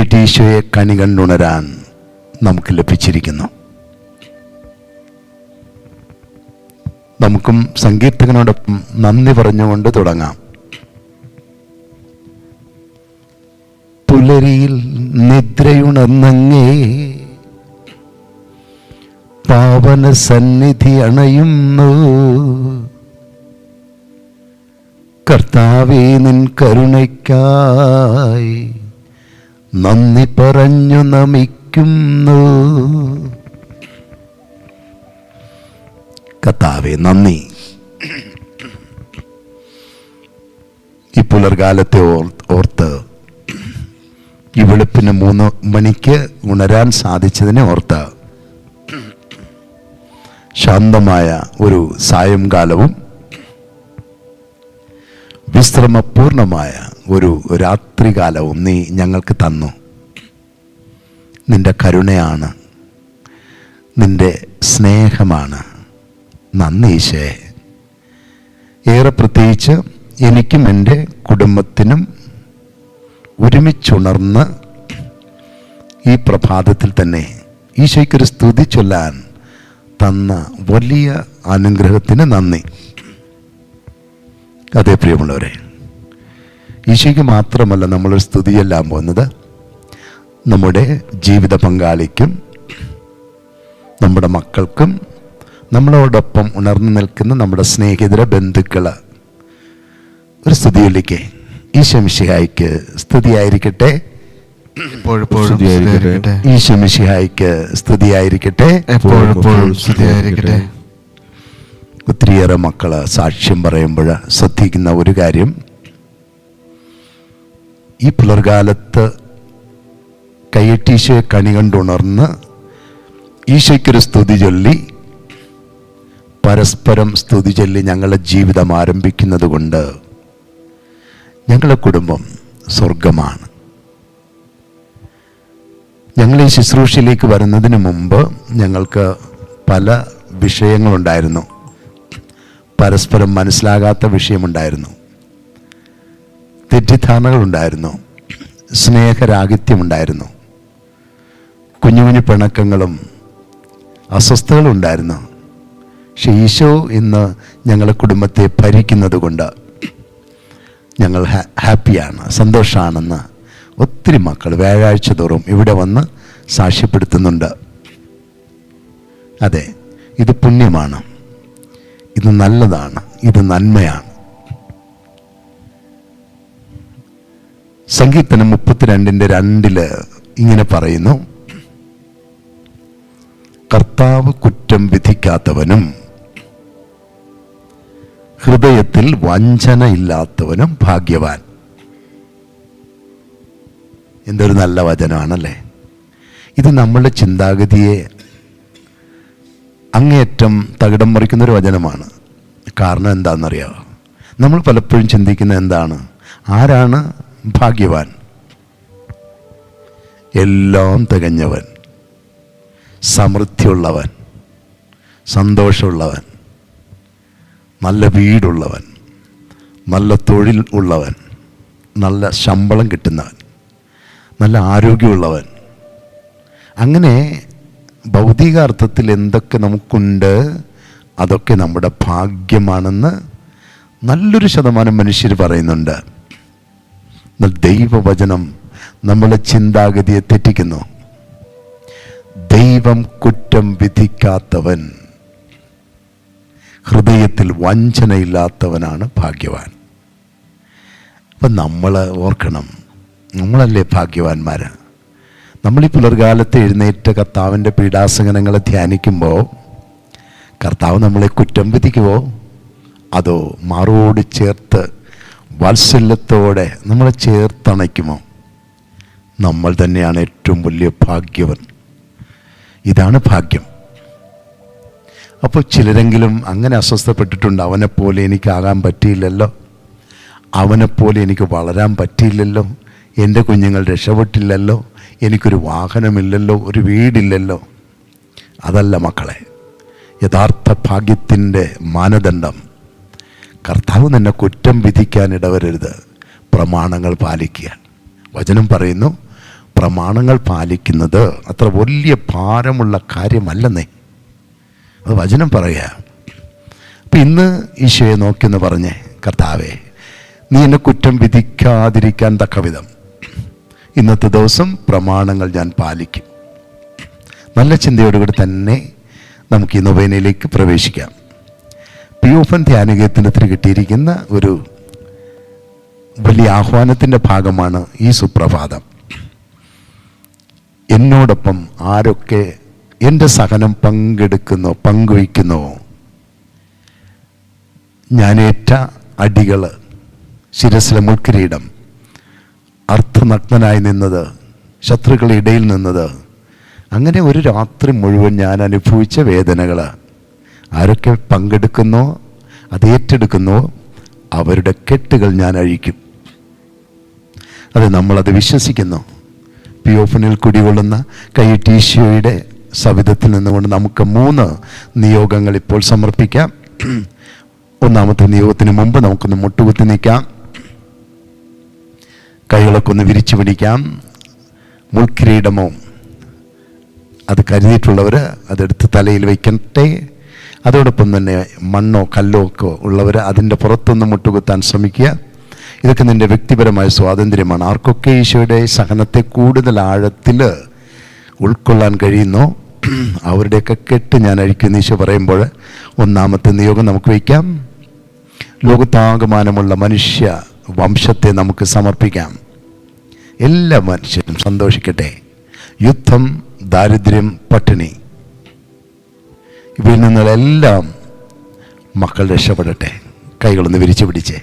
കൈയിട്ട് ഈശോയെ കണി കണ്ടുണരാൻ നമുക്ക് ലഭിച്ചിരിക്കുന്നു. നമുക്കും സങ്കീർത്തകനോടൊപ്പം നന്ദി പറഞ്ഞുകൊണ്ട് തുടങ്ങാം. പുലരിയിൽ നിദ്രയുണർന്നങ്ങേ പാവന സന്നിധി അണയുന്നു. കർത്താവേ നിൻ കരുണയ്ക്കായി നന്ദി പറഞ്ഞു നമിക്കുന്നു. കത്താവെ നന്ദി. ഈ പുലർകാലത്തെ ഓർത്ത് ഈ വെളുപ്പിന് മൂന്ന് മണിക്ക് ഉണരാൻ സാധിച്ചതിനെ ഓർത്ത് ശാന്തമായ ഒരു സായംകാലവും വിശ്രമപൂർണമായ ഒരു രാത്രികാലവും നീ ഞങ്ങൾക്ക് തന്നു. നിന്റെ കരുണയാണ്. നിന്റെ സ്നേഹമാണ്. നന്ദി ഏറെ പ്രത്യേകിച്ച് എനിക്കും എന്റെ കുടുംബത്തിനും ഒരുമിച്ചുണർന്ന് ഈ പ്രഭാതത്തിൽ തന്നെ ഈശോയ്ക്കൊരു സ്തുതി ചൊല്ലാൻ തന്ന വലിയ അനുഗ്രഹത്തിന് നന്ദി. അതേ പ്രിയമുള്ളവരെ. ഈശോയ്ക്ക് മാത്രമല്ല നമ്മളൊരു സ്തുതിയെല്ലാം പോകുന്നത് നമ്മുടെ ജീവിത പങ്കാളിക്കും നമ്മുടെ മക്കൾക്കും നമ്മളോടൊപ്പം ഉണർന്നു നിൽക്കുന്ന നമ്മുടെ സ്നേഹിതര ബന്ധുക്കൾ ഒരു സ്തുതിയിലേക്ക്. ഈശമിഷിഹായിക്ക് സ്തുതിയായിരിക്കട്ടെ. ഈശമിഷിഹായിക്ക് സ്തുതിയായിരിക്കട്ടെ. സ്തുതിയായിരിക്കട്ടെ. ഈശോ സ്തുതിയായിരിക്കട്ടെ. എപ്പോഴെപ്പോഴും സ്തുതിയായിരിക്കട്ടെ. ഒത്തിരിയേറെ മക്കൾ സാക്ഷ്യം പറയുമ്പോൾ ശ്രദ്ധിക്കുന്ന ഒരു കാര്യം. ഈ പുലർകാലത്ത് കയ്യറ്റീശയെ കണി കണ്ടുണർന്ന് ഈശയ്ക്കൊരു സ്തുതി ചൊല്ലി പരസ്പരം സ്തുതി ചൊല്ലി ഞങ്ങളുടെ ജീവിതം ആരംഭിക്കുന്നത് കൊണ്ട് ഞങ്ങളുടെ കുടുംബം സ്വർഗമാണ്. ഞങ്ങളെ ശുശ്രൂഷയിലേക്ക് വരുന്നതിന് മുമ്പ് ഞങ്ങൾക്ക് പല വിഷയങ്ങളുണ്ടായിരുന്നു. പരസ്പരം മനസ്സിലാകാത്ത വിഷയമുണ്ടായിരുന്നു. തെറ്റിദ്ധാരണകളുണ്ടായിരുന്നു. സ്നേഹരാഹിത്യമുണ്ടായിരുന്നു. കുഞ്ഞു കുഞ്ഞു പിണക്കങ്ങളും അസ്വസ്ഥതകളും ഉണ്ടായിരുന്നു പക്ഷെ ഈശോ ഇന്ന് ഞങ്ങളുടെ കുടുംബത്തെ ഭരിക്കുന്നത് കൊണ്ട് ഞങ്ങൾ ഹാപ്പിയാണ് സന്തോഷമാണെന്ന് ഒത്തിരി മക്കൾ വ്യാഴാഴ്ച തോറും ഇവിടെ വന്ന് സാക്ഷ്യപ്പെടുത്തുന്നുണ്ട്. അതെ ഇത് പുണ്യമാണ്. ഇത് നല്ലതാണ്. ഇത് നന്മയാണ്. സങ്കീർത്തനം മുപ്പത്തിരണ്ടിന്റെ രണ്ടിൽ ഇങ്ങനെ പറയുന്നു. കർത്താവ് കുറ്റം വിധിക്കാത്തവനും ഹൃദയത്തിൽ വഞ്ചന ഇല്ലാത്തവനും ഭാഗ്യവാൻ. എന്തൊരു നല്ല വചനമാണല്ലേ ഇത് നമ്മളുടെ ചിന്താഗതിയെ അങ്ങേയറ്റം തകിടം മറിക്കുന്ന ഒരു വചനമാണ്. കാരണം എന്താണെന്നറിയാമോ നമ്മൾ പലപ്പോഴും ചിന്തിക്കുന്നത് എന്താണ്? ആരാണ് ഭാഗ്യവാൻ. എല്ലാം തികഞ്ഞവൻ. സമൃദ്ധിയുള്ളവൻ. സന്തോഷമുള്ളവൻ. നല്ല വീടുള്ളവൻ. നല്ല തൊഴിൽ ഉള്ളവൻ. നല്ല ശമ്പളം കിട്ടുന്നവൻ. നല്ല ആരോഗ്യമുള്ളവൻ. അങ്ങനെ ഭൗതിക അർത്ഥത്തിൽ എന്തൊക്കെ നമുക്കുണ്ട് അതൊക്കെ നമ്മുടെ ഭാഗ്യമാണെന്ന് നല്ലൊരു ശതമാനം മനുഷ്യർ പറയുന്നുണ്ട്. ദൈവവചനം നമ്മളെ ചിന്താഗതിയെ തെറ്റിക്കുന്നു. ദൈവം കുറ്റം വിധിക്കാത്തവൻ. ഹൃദയത്തിൽ വഞ്ചനയില്ലാത്തവനാണ് ഭാഗ്യവാൻ. അപ്പം നമ്മൾ ഓർക്കണം നമ്മളല്ലേ ഭാഗ്യവാന്മാർ നമ്മൾ ഈ പുലർകാലത്ത് എഴുന്നേറ്റ കർത്താവിന്റെ പീഡാസകനങ്ങളെ ധ്യാനിക്കുമ്പോൾ കർത്താവ് നമ്മളെ കുറ്റം വിധിക്കുമോ അതോ മാറോട് ചേർത്ത് വാത്സല്യത്തോടെ നമ്മളെ ചേർത്തണയ്ക്കുമോ? നമ്മൾ തന്നെയാണ് ഏറ്റവും വലിയ ഭാഗ്യവൻ. ഇതാണ് ഭാഗ്യം. അപ്പോൾ ചിലരെങ്കിലും അങ്ങനെ അസ്വസ്ഥപ്പെട്ടിട്ടുണ്ട് അവനെപ്പോലെ എനിക്കാകാൻ പറ്റിയില്ലല്ലോ. അവനെപ്പോലെ എനിക്ക് വളരാൻ പറ്റിയില്ലല്ലോ. എന്റെ കുഞ്ഞുങ്ങൾ രക്ഷപ്പെട്ടില്ലല്ലോ. എനിക്കൊരു വാഹനമില്ലല്ലോ. ഒരു വീടില്ലല്ലോ. അതല്ല മക്കളെ യഥാർത്ഥ ഭാഗ്യത്തിന്റെ മാനദണ്ഡം കർത്താവ് നിന്നെ കുറ്റം വിധിക്കാൻ ഇടവരരുത്. പ്രമാണങ്ങൾ പാലിക്കുക വചനം പറയുന്നു പ്രമാണങ്ങൾ പാലിക്കുന്നത് അത്ര വലിയ ഭാരമുള്ള കാര്യമല്ലെന്നേ. അത് വചനം പറയുക അപ്പം ഇന്ന് ഈശോയെ നോക്കിയെന്ന് പറഞ്ഞേ കർത്താവേ നീ എന്നെ കുറ്റം വിധിക്കാതിരിക്കാൻ തക്ക വിധം ഇന്നത്തെ ദിവസം പ്രമാണങ്ങൾ ഞാൻ പാലിക്കും. നല്ല ചിന്തയോടുകൂടി തന്നെ നമുക്ക് ഈ നൊവേനയിലേക്ക് പ്രവേശിക്കാം. പിയോഫൻ ധ്യാനകേന്ദ്രത്തിന് കിട്ടിയിരിക്കുന്ന ഒരു വലിയ ആഹ്വാനത്തിന്റെ ഭാഗമാണ് ഈ സുപ്രഭാതം. എന്നോടൊപ്പം ആരൊക്കെ എന്റെ സഹനം പങ്കെടുക്കുന്നോ പങ്കുവയ്ക്കുന്നോ? ഞാനേറ്റ അടികൾ ശിരസിലെ മുൾക്കിരീടം അർത്ഥനഗ്നനായി നിന്നത് ശത്രുക്കളുടെ ഇടയിൽ നിന്നത് അങ്ങനെ ഒരു രാത്രി മുഴുവൻ ഞാൻ അനുഭവിച്ച വേദനകൾ ആരൊക്കെ പങ്കെടുക്കുന്നോ അത് ഏറ്റെടുക്കുന്നോ അവരുടെ കെട്ടുകൾ ഞാൻ അഴിക്കും. അത് നമ്മളത് വിശ്വസിക്കുന്നു. പി ഓഫനിൽ കുടികൊള്ളുന്ന കൈറ്റീശോയുടെ സവിധത്തിൽ നിന്നുകൊണ്ട് നമുക്ക് മൂന്ന് നിയോഗങ്ങൾ ഇപ്പോൾ സമർപ്പിക്കാം. ഒന്നാമത്തെ നിയോഗത്തിന് മുമ്പ് നമുക്കൊന്ന് മുട്ടുകുത്തി നിൽക്കാം. കൈകളൊക്കെ ഒന്ന് വിരിച്ചു പിടിക്കാം. മുൾക്കിരീടമോ? അത് കരുതിയിട്ടുള്ളവർ അതെടുത്ത് തലയിൽ വയ്ക്കട്ടെ. അതോടൊപ്പം തന്നെ മണ്ണോ കല്ലോ ഒക്കെ ഉള്ളവർ അതിന്റെ പുറത്തൊന്ന് മുട്ടുകുത്താൻ ശ്രമിക്കുക. ഇതൊക്കെ നിന്റെ വ്യക്തിപരമായ സ്വാതന്ത്ര്യമാണ്. ആർക്കൊക്കെ ഈശോയുടെ സഹനത്തെ കൂടുതൽ ആഴത്തിൽ ഉൾക്കൊള്ളാൻ കഴിയുന്നോ? അവരുടെയൊക്കെ കെട്ട് ഞാൻ അഴിക്കുന്ന ഈശോ പറയുമ്പോൾ ഒന്നാമത്തെ നിയോഗം നമുക്ക് വയ്ക്കാം. ലോകത്താകമാനമുള്ള മനുഷ്യ വംശത്തെ നമുക്ക് സമർപ്പിക്കാം. എല്ലാ മനുഷ്യരും സന്തോഷിക്കട്ടെ. യുദ്ധം ദാരിദ്ര്യം പട്ടിണി. ഇവയിൽ നിന്നെല്ലാം മക്കൾ രക്ഷപ്പെടട്ടെ. കൈകളൊന്ന് വിരിച്ചു പിടിച്ചേ.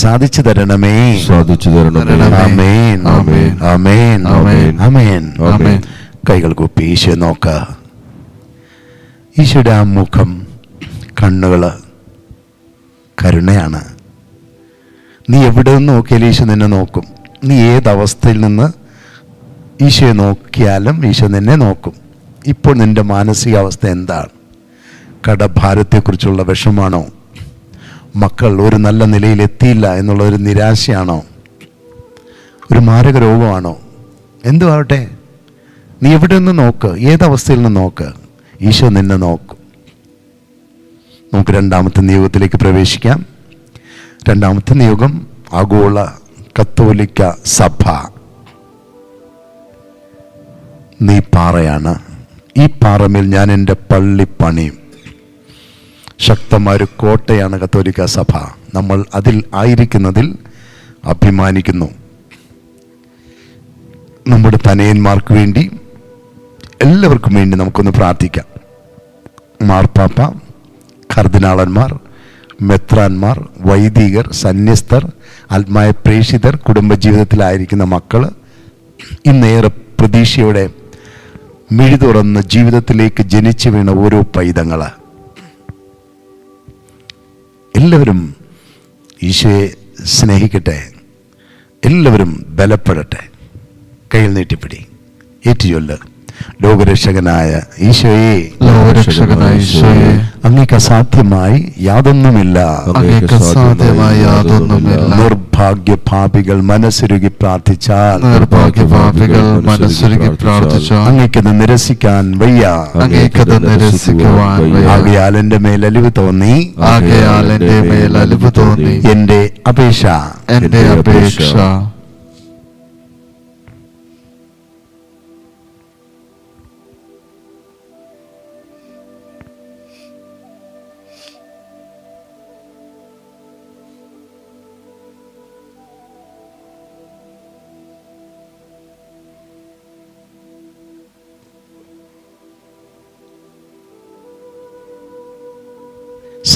സാധിച്ചു തരണമേ. സാധിച്ചു തരണമേ. കൈകൾ കൂപ്പി ഈശോ നോക്ക. ഈശോയുടെ ആ മുഖം കണ്ണുകൾ കരുണയാണ്. നീ എവിടെ നിന്ന് നോക്കിയാലും ഈശോ നിന്നെ നോക്കും. നീ ഏതവസ്ഥയിൽ നിന്ന് ഈശോയെ നോക്കിയാലും ഈശോ നിന്നെ നോക്കും. ഇപ്പോൾ നിന്റെ മാനസികാവസ്ഥ എന്താണ്? കടഭാരത്തെക്കുറിച്ചുള്ള വിഷമാണോ മക്കൾ ഒരു നല്ല നിലയിൽ എത്തിയില്ല എന്നുള്ള ഒരു നിരാശയാണോ? ഒരു മാരക രോഗമാണോ? എന്തു ആവട്ടെ നീ എവിടെ നിന്ന് നോക്ക്? ഏതവസ്ഥയിൽ നിന്ന് നോക്ക്? ഈശോ നിന്നെ നോക്കും. നമുക്ക് രണ്ടാമത്തെ നിയോഗത്തിലേക്ക് പ്രവേശിക്കാം. രണ്ടാമത്തെ നിയോഗം ആഗോള കത്തോലിക്ക സഭ. നീ പാറയാണ്. ഈ പാറമേൽ ഞാൻ എന്റെ പള്ളി പണിയും ശക്തമായ ഒരു കോട്ടയാണ് കത്തോലിക്ക സഭ. നമ്മൾ അതിൽ ആയിരിക്കുന്നതിൽ അഭിമാനിക്കുന്നു. നമ്മുടെ തനയന്മാർക്ക് വേണ്ടി എല്ലാവർക്കും വേണ്ടി നമുക്കൊന്ന് പ്രാർത്ഥിക്കാം. മാർപ്പാപ്പ കർദിനാളന്മാർ മെത്രാന്മാർ വൈദികർ സന്യസ്തർ ആത്മായ പ്രേഷിതർ കുടുംബജീവിതത്തിലായിരിക്കുന്ന മക്കൾ ഇന്നേറെ പ്രതീക്ഷയോടെ മിഴി തുറന്ന് ജീവിതത്തിലേക്ക് ജനിച്ചു വീണ ഓരോ പൈതങ്ങൾ. എല്ലാവരും ഈശോയെ സ്നേഹിക്കട്ടെ. എല്ലാവരും ബലപ്പെടട്ടെ. കയ്യിൽ നീട്ടിപ്പിടി. ഏറ്റുചൊല്ല്. ലോകരക്ഷകനായ ഈശോയെ. ലോകരക്ഷകനായ ഈശോയെ. അങ്ങേക്ക് അസാധ്യമായി യാതൊന്നുമില്ല. അങ്ങേക്ക് അസാധ്യമായ യാതൊന്നുമില്ല. നിർഭാഗ്യ പാപികൾ മനസ്സുരുകി പ്രാർത്ഥിച്ചാൽ. നിർഭാഗ്യപാപികൾ മനസ്സുരുകി പ്രാർത്ഥിച്ചാൽ. അങ്ങേക്കത് നിരസിക്കാൻ വയ്യ. അങ്ങേക്കത് നിരസിക്കുവാൻ വയ്യ. ആകയാൽ എന്റെ മേൽ അലിവ് തോന്നി. ആകയാൽ എന്റെ മേൽ അലിവ് തോന്നി. എന്റെ അപേക്ഷ. എന്റെ അപേക്ഷ.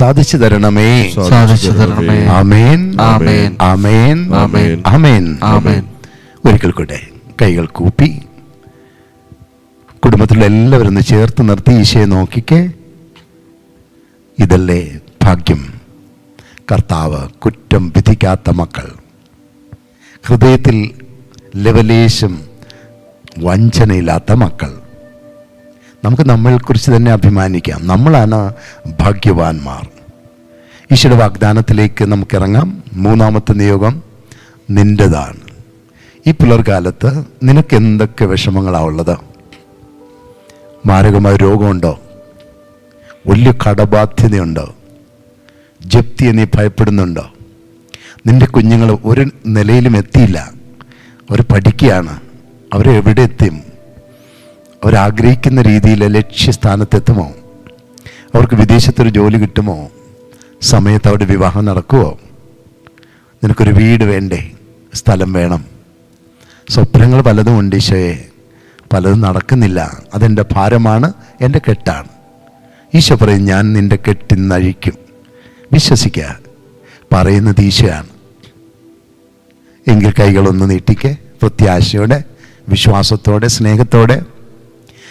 സാധിച്ചു തരണമേ. സാധിച്ചു തരണമേ. ആമേൻ. ആമേൻ. ആമേൻ. ആമേൻ. ആമേൻ. ആമേൻ. ഒരിക്കൽ കൂടെ കൈകൾ കൂപ്പി. കുടുംബത്തിലുള്ള എല്ലാവരും ഒന്ന് ചേർത്ത് നിർത്തി ഈശയെ നോക്കിക്കേ. ഇതല്ലേ ഭാഗ്യം. കർത്താവ് കുറ്റം വിധിക്കാത്ത മക്കൾ. ഹൃദയത്തിൽ ലവലേശം വഞ്ചനയില്ലാത്ത മക്കൾ. നമുക്ക് നമ്മളെക്കുറിച്ച് തന്നെ അഭിമാനിക്കാം. നമ്മളാണ് ഭാഗ്യവാന്മാർ. ഈശോയുടെ വാഗ്ദാനത്തിലേക്ക് നമുക്കിറങ്ങാം. മൂന്നാമത്തെ നിയോഗം നിന്റെതാണ് ഈ പുലർകാലത്ത് നിനക്ക് എന്തൊക്കെ വിഷമങ്ങളാണ് ഉള്ളത്? മാരകമായ രോഗമുണ്ടോ? വലിയ കടബാധ്യതയുണ്ടോ? ജപ്തിയെ നീ ഭയപ്പെടുന്നുണ്ടോ? നിന്റെ കുഞ്ഞുങ്ങൾ ഒരു നിലയിലും എത്തിയില്ല. അവർ പഠിക്കുകയാണ്. അവരെവിടെ എത്തും അവരാഗ്രഹിക്കുന്ന രീതിയിൽ ലക്ഷ്യസ്ഥാനത്തെത്തുമോ? അവർക്ക് വിദേശത്തൊരു ജോലി കിട്ടുമോ? സമയത്ത് അവിടെ വിവാഹം നടക്കുമോ നിനക്കൊരു വീട് വേണ്ടേ? സ്ഥലം വേണം. സ്വപ്നങ്ങൾ പലതും ഉണ്ട് ഈശോയെ. പലതും നടക്കുന്നില്ല. അതെന്റെ ഭാരമാണ് എന്റെ കെട്ടാണ്. ഈശോ പറയും ഞാൻ നിന്റെ കെട്ടിന്നഴിക്കും വിശ്വസിക്കുക. പറയുന്നത് ഈശോയാണ്. എങ്കിൽ കൈകളൊന്ന് നീട്ടിക്ക്. പ്രത്യാശയോടെ വിശ്വാസത്തോടെ സ്നേഹത്തോടെ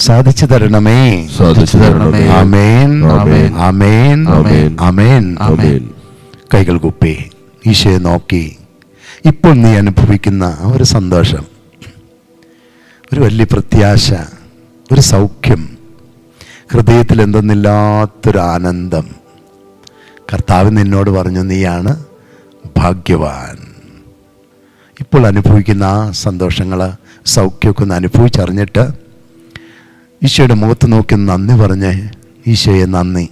സാധിച്ചു തരണമേ. സാധിച്ചു തരണമേ. അമേൻ അമേൻ അമേൻ അമേൻ. കൈകൾ കുപ്പി. ഈശോയെ നോക്കി. ഇപ്പോൾ നീ അനുഭവിക്കുന്ന ഒരു സന്തോഷം ഒരു വലിയ പ്രത്യാശ ഒരു സൗഖ്യം ഹൃദയത്തിൽ എന്തെന്നില്ലാത്തൊരു ആനന്ദം. കർത്താവ് നിന്നോട് പറഞ്ഞു നീയാണ് ഭാഗ്യവാൻ. ഇപ്പോൾ അനുഭവിക്കുന്ന ആ സന്തോഷങ്ങൾ സൗഖ്യമൊക്കെ ഒന്ന് അനുഭവിച്ചറിഞ്ഞിട്ട് ഈശോയുടെ മുഖത്ത് നോക്കി നന്ദി പറഞ്ഞ്. ഈശോയെ നന്ദി.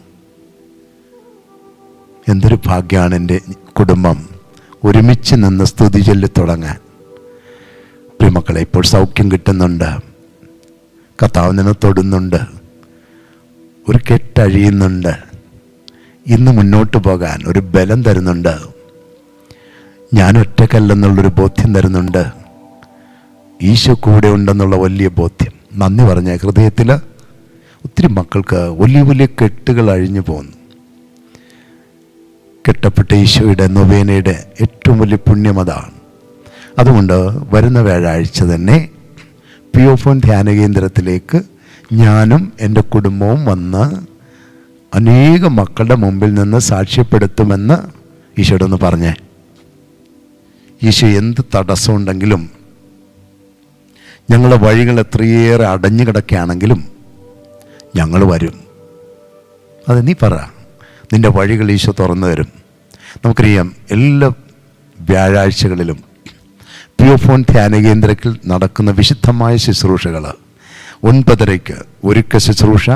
എന്തൊരു ഭാഗ്യമാണ് എന്റെ കുടുംബം. ഒരുമിച്ച് നിന്ന് സ്തുതി ചൊല്ലി തുടങ്ങാൻ. പ്രിയമക്കളെ ഇപ്പോൾ സൗഖ്യം കിട്ടുന്നുണ്ട്. കർത്താവ് നിന്നെ തൊടുന്നുണ്ട്. ഒരു കെട്ടഴിയുന്നുണ്ട്. ഇന്ന് മുന്നോട്ട് പോകാൻ ഒരു ബലം തരുന്നുണ്ട്. ഞാൻ ഒറ്റക്കല്ലെന്നുള്ളൊരു ബോധ്യം തരുന്നുണ്ട്. ഈശോ കൂടെ ഉണ്ടെന്നുള്ള വലിയ ബോധ്യം. നന്ദി പറഞ്ഞ ഹൃദയത്തിൽ ഒത്തിരി മക്കൾക്ക് വലിയ വലിയ കെട്ടുകൾ അഴിഞ്ഞു പോകുന്നു കെട്ടപ്പെട്ട ഈശോയുടെ നൊവേനയുടെ ഏറ്റവും വലിയ പുണ്യം അതാണ്. അതുകൊണ്ട് വരുന്ന വ്യാഴാഴ്ച തന്നെ പിയോഫോൺ ധ്യാന കേന്ദ്രത്തിലേക്ക് ഞാനും എന്റെ കുടുംബവും വന്ന് അനേക മക്കളുടെ മുമ്പിൽ നിന്ന് സാക്ഷ്യപ്പെടുത്തുമെന്ന് ഈശോയോടൊന്ന് പറഞ്ഞേ. ഈശോ എന്ത് തടസ്സമുണ്ടെങ്കിലും ഞങ്ങളുടെ വഴികൾ എത്രയേറെ അടഞ്ഞു കിടക്കുകയാണെങ്കിലും ഞങ്ങൾ വരും. അത് നീ പറ. നിന്റെ വഴികൾ ഈശോ തുറന്നു തരും. നമുക്കറിയാം എല്ലാ വ്യാഴാഴ്ചകളിലും പിയോഫോൺ ധ്യാന കേന്ദ്രത്തിൽ നടക്കുന്ന വിശുദ്ധമായ ശുശ്രൂഷകൾ. ഒൻപതരയ്ക്ക് ഒരുക്ക ശുശ്രൂഷ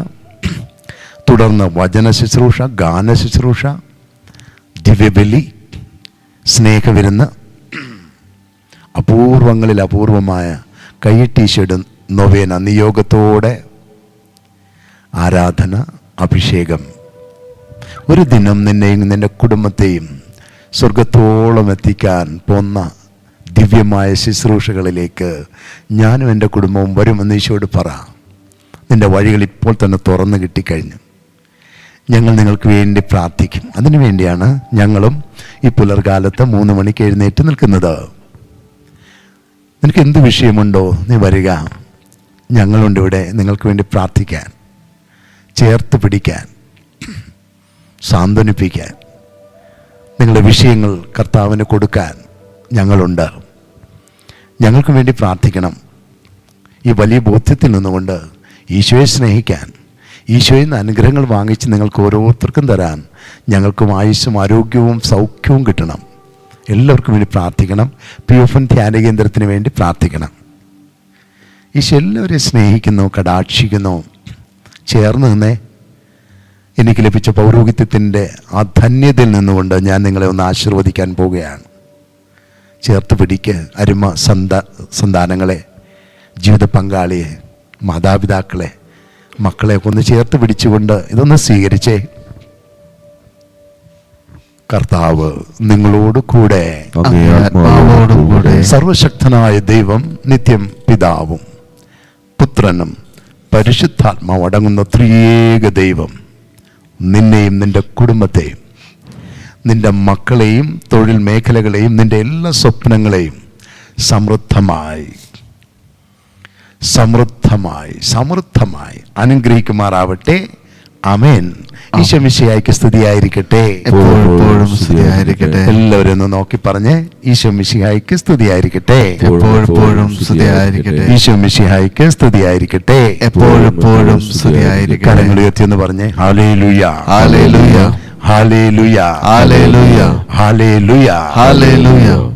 തുടർന്ന് വചന ശുശ്രൂഷ ഗാന ശുശ്രൂഷ ദിവ്യബലി സ്നേഹവിരുന്ന് അപൂർവങ്ങളിൽ അപൂർവമായ കൈയിട്ടീശയുടെ നൊവേന നിയോഗത്തോടെ. ആരാധന അഭിഷേകം. ഒരു ദിനം നിന്നെയും നിന്റെ കുടുംബത്തെയും സ്വർഗത്തോളം എത്തിക്കാൻ പോന്ന ദിവ്യമായ ശുശ്രൂഷകളിലേക്ക് ഞാനും എന്റെ കുടുംബവും വരുമെന്ന് ഈശോട് പറ. നിന്റെ വഴികൾ ഇപ്പോൾ തന്നെ തുറന്നു കിട്ടിക്കഴിഞ്ഞു. ഞങ്ങൾ നിങ്ങൾക്ക് വേണ്ടി പ്രാർത്ഥിക്കും. അതിനു വേണ്ടിയാണ് ഞങ്ങളും ഈ പുലർകാലത്ത് മൂന്ന് മണിക്ക് എഴുന്നേറ്റ് നിൽക്കുന്നത്. നിനക്ക് എന്ത് വിഷയമുണ്ടോ നീ വരിക. ഞങ്ങളുണ്ട് ഇവിടെ നിങ്ങൾക്ക് വേണ്ടി പ്രാർത്ഥിക്കാൻ ചേർത്ത് പിടിക്കാൻ സാന്ത്വനിപ്പിക്കാൻ. നിങ്ങളുടെ വിഷയങ്ങൾ കർത്താവിന് കൊടുക്കാൻ ഞങ്ങളുണ്ട്. ഞങ്ങൾക്ക് വേണ്ടി പ്രാർത്ഥിക്കണം. ഈ വലിയ ബോധ്യത്തിൽ നിന്നുകൊണ്ട് ഈശോയെ സ്നേഹിക്കാൻ ഈശോയിൽ നിന്ന് അനുഗ്രഹങ്ങൾ വാങ്ങിച്ച് നിങ്ങൾക്ക് ഓരോരുത്തർക്കും തരാൻ ഞങ്ങൾക്കും ആയുസ്സും ആരോഗ്യവും സൗഖ്യവും കിട്ടണം. എല്ലാവർക്കും വേണ്ടി പ്രാർത്ഥിക്കണം. പി എഫ് എൻ ധ്യാന കേന്ദ്രത്തിന് വേണ്ടി പ്രാർത്ഥിക്കണം. ഈശോ എല്ലാവരെയും സ്നേഹിക്കുന്നു കടാക്ഷിക്കുന്നു. ചേർന്ന് നിന്നേ. എനിക്ക് ലഭിച്ച പൗരോഹിത്യത്തിന്റെ ആ ധന്യതയിൽ നിന്നുകൊണ്ട് ഞാൻ നിങ്ങളെ ഒന്ന് ആശീർവദിക്കാൻ പോവുകയാണ്. ചേർത്ത് പിടിക്ക്. അരുമ സന്ത സന്താനങ്ങളെ ജീവിത പങ്കാളിയെ മാതാപിതാക്കളെ മക്കളെ ഒന്ന് ചേർത്ത് പിടിച്ചുകൊണ്ട് ഇതൊന്ന് സ്വീകരിച്ചേ. കർത്താവ് നിങ്ങളോട് കൂടെ. സർവശക്തനായ ദൈവം നിത്യം പിതാവും പുത്രനും പരിശുദ്ധാത്മാവ് അടങ്ങുന്ന ത്രിയേക ദൈവം. നിന്നെയും നിന്റെ കുടുംബത്തെയും നിന്റെ മക്കളെയും തൊഴിൽ മേഖലകളെയും നിന്റെ എല്ലാ സ്വപ്നങ്ങളെയും സമൃദ്ധമായി സമൃദ്ധമായി സമൃദ്ധമായി അനുഗ്രഹിക്കുമാറാവട്ടെ. അമേൻ ഈശോമിശിയായിക്ക് സ്തുതിയായിരിക്കട്ടെ. എപ്പോഴും സ്തുതിയായിരിക്കട്ടെ. എല്ലാവരും ഒന്ന് നോക്കി പറഞ്ഞ് ഈശോമിശിഹായിക്ക് സ്തുതിയായിരിക്കട്ടെ. എപ്പോഴും സ്തുതിയായിരിക്കട്ടെ. ഈശോമിശിഹായിക്ക് സ്തുതിയായിരിക്കട്ടെ. എപ്പോഴും സ്തുതിയായിരിക്കട്ടെ. കരങ്ങൾ ഉയർത്തി എന്ന് പറഞ്ഞേ hallelujah. Hallelujah hallelujah. Hallelujah hallelujah. Hallelujah